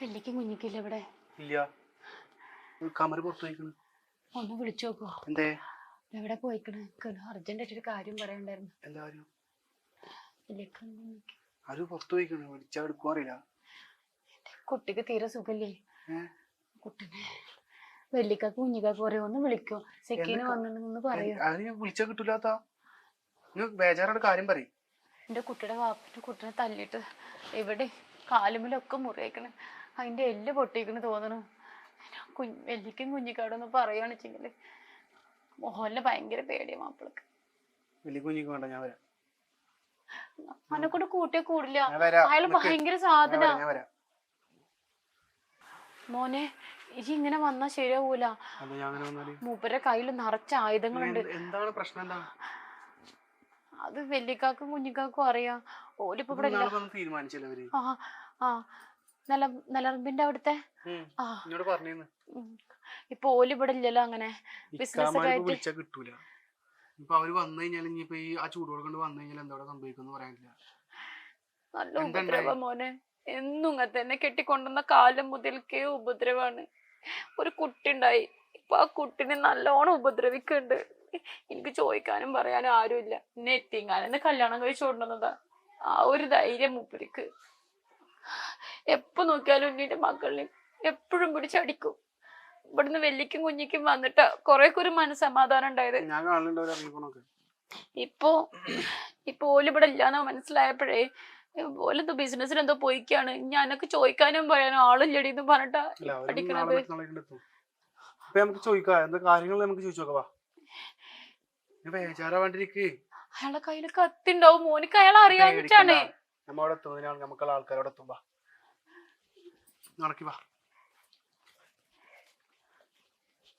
വെള്ളിക്കും കുഞ്ഞിക്കില്ല ഇവിടെ? ഇല്ല. കമര് പുറത്തു പോയിക്കണ്. ഒന്ന് വിളിച്ചു നോക്കോ. എന്തേ? എവിടെ പോയിക്കണ്. അർജന്റ് ആയിട്ടൊരു കാര്യം പറയണ്ടായിരുന്നു ആരും പുറത്തു പോയിക്കണ്? വിളിച്ചാ എടുക്കുമോ അറിയില്ല. കുട്ടിക്ക് തീരെ സുഖല്ലേ? കുട്ടിനെ വെള്ളിക്കാക്ക് കുഞ്ഞിക്കാക്ക് പറയോ. ഒന്ന് വിളിക്കോ. സെക്കീന്? വന്നിട്ടുണ്ടെന്ന് പറയോ. വിളിച്ചാ കിട്ടൂലാത്ത. ബേജാറോട് കാര്യം പറയും. എന്റെ കുട്ടിയുടെ വാപ്പിന്റെ കുട്ടിനെ തല്ലിയിട്ട് ഇവിടെ കാലുമിലൊക്കെ മുറിയേക്കണ്. അതിന്റെ എല്ല് പൊട്ടിക്കണ് തോന്നണു. കുഞ്ഞ് വെള്ളിക്കും കുഞ്ഞിക്കാടൊന്ന് പറയുകയാണ് വെച്ചെങ്കിൽ മോഹനെ ഭയങ്കര പേടിയാ മാപ്പിളക്ക്. വലിയ കുഞ്ഞിക്ക് വേണ്ട ഞാൻ വരാം. അവനെ കൊണ്ട് കൂട്ടിയാ കൂടില്ല. അയാൾ. ഭയങ്കര സാധന. മോനെ ഇനി ഇങ്ങനെ വന്നാ ശരിയാവൂല. മൂപ്പരുടെ കയ്യിൽ നിറച്ച ആയുധങ്ങളുണ്ട്. എന്താണ് പ്രശ്നം എന്താ? അത് വല്യക്കാക്കും കുഞ്ഞിക്കാക്കും അറിയാം. ഓലിപ്പോ ഇവിടെ ഇല്ല തീരുമാനിച്ചില്ല അവർ ആ ആ. നില നിലറമ്പിന്റെ അവിടുത്തെ? ആ. എന്നോട് പറഞ്ഞിരുന്നു ഉം. ഇപ്പൊ ഓൽ ഇവിടെ ഇല്ലല്ലോ അങ്ങനെ. ബിസിനസ് ഒക്കെ ഇക്കാമാർക്ക് ആയിട്ട്. വിളിച്ചാ കിട്ടൂല. ഇപ്പൊ അവർ വന്നു കഴിഞ്ഞാൽ ഇനിയിപ്പൊ ഈ ആ ചൂടോട് കൊണ്ട് വന്നു കഴിഞ്ഞാൽ എന്താ സംഭവിക്കും പറയാനില്ല. നല്ല എന്താ ഉപദ്രവ മോനെ. എന്നും ഇങ്ങനെ തന്നെ കെട്ടിക്കൊണ്ടുവന്ന കാലം മുതൽക്കേ ഉപദ്രവാണ്. ഒരു കുട്ടി ഉണ്ടായി. ഇപ്പൊ ആ കുട്ടിനെ നല്ലോണം ഉപദ്രവിക്കുന്നുണ്ട്. എനിക്ക് ചോദിക്കാനും പറയാനും ആരുമില്ല. എന്നെ എത്തിങ്ങാനെന്ന് കല്യാണം കഴിച്ചു കൊണ്ടുവന്നതാ. ആ ഒരു ധൈര്യം മൂപ്പരിക്ക്. എപ്പോ നോക്കിയാലും ഉണ്ണിന്റെ മക്കളിനെ എപ്പോഴും പിടിച്ചടിക്കും ഇവിടുന്ന് വെല്ലിക്കും കുഞ്ഞിക്കും വന്നിട്ട് കൊറേ ഒരു മനസ്സമാധാനം ഉണ്ടായത്. ഇപ്പോ ഇപ്പൊ ഓൽ ഇവിടെ ഇല്ലാന്ന് മനസ്സിലായപ്പോഴേ ഓലെന്തോ ബിസിനസ്സിൽ എന്തോ പോയിക്കാണ്. ഞാനൊക്കെ ചോദിക്കാനും പറയാനും ആളില്ലടി എന്ന് പറഞ്ഞിട്ടാ പഠിക്കണത് നമുക്ക് ചോദിക്കാം. എന്താ കാര്യങ്ങൾ നമുക്ക് ചോദിച്ചു നോക്കാം വാ ഞാൻ ബേജാറാവാണ്ടിരിക്ക് അയാളെ കയ്യിൽ കത്തിണ്ടാവും. മോനിക്ക് അയാൾ അറിയാഞ്ഞിട്ടാണ്. നമ്മളവിടെ എത്തുന്നതിനാണ് നമുക്കുള്ള ആൾക്കാരോട് എത്തുമ്പോ നടക്കി വാ.